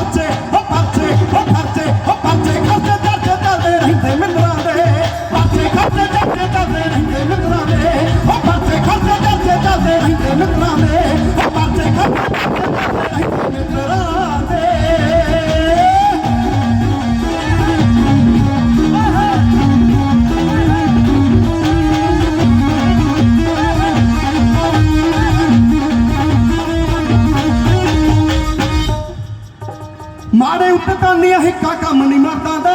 Ponte. Ponte. ਹਿੱਕਾ ਕੰਮ ਨਹੀਂ ਮਰਦਾ ਦਾ।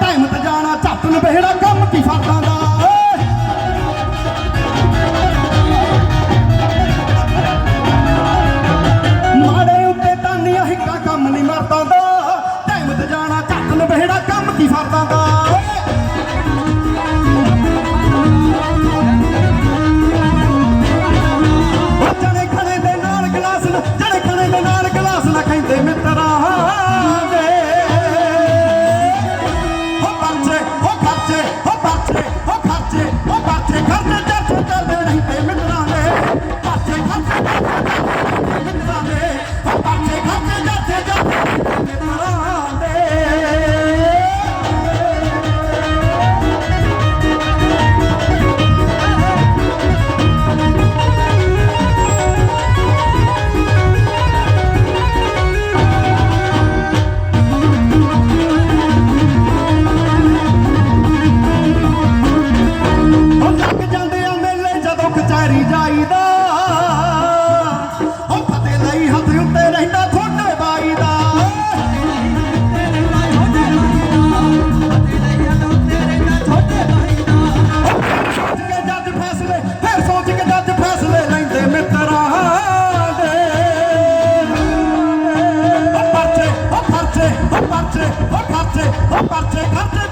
ਟਾਈਮ ਤੇ ਜਾਣਾ, ਝੱਟ ਬਹਿੜਾ ਕੰਮ ਕੀ ਫਰਦਾ ਦਾ। ਓਏ ਮਾੜੇ ਉੱਤੇ ਤਾਨੀਆਂ ਹਿੱਕਾ ਕੰਮ ਨਹੀਂ ਮਰਦਾ ਦਾ। ਟਾਈਮ ਤੇ ਜਾਣਾ, ਝੱਟ ਨਵੇੜਾ ਕੰਮ ਕੀ ਫਰਦਾ ਦਾ। ਓਏ ਜਣੇ ਖਣੇ ਦੇ ਨਾਲ ਗਲਾਸ ਨਾ ਜਣੇ ਖਣੇ ਦੇ ਨਾਲ ਗਲਾਸ ਨਾ ਕਹਿੰਦੇ ਮਿੱਤਰਾਂ Hey. kartı, hop kartı.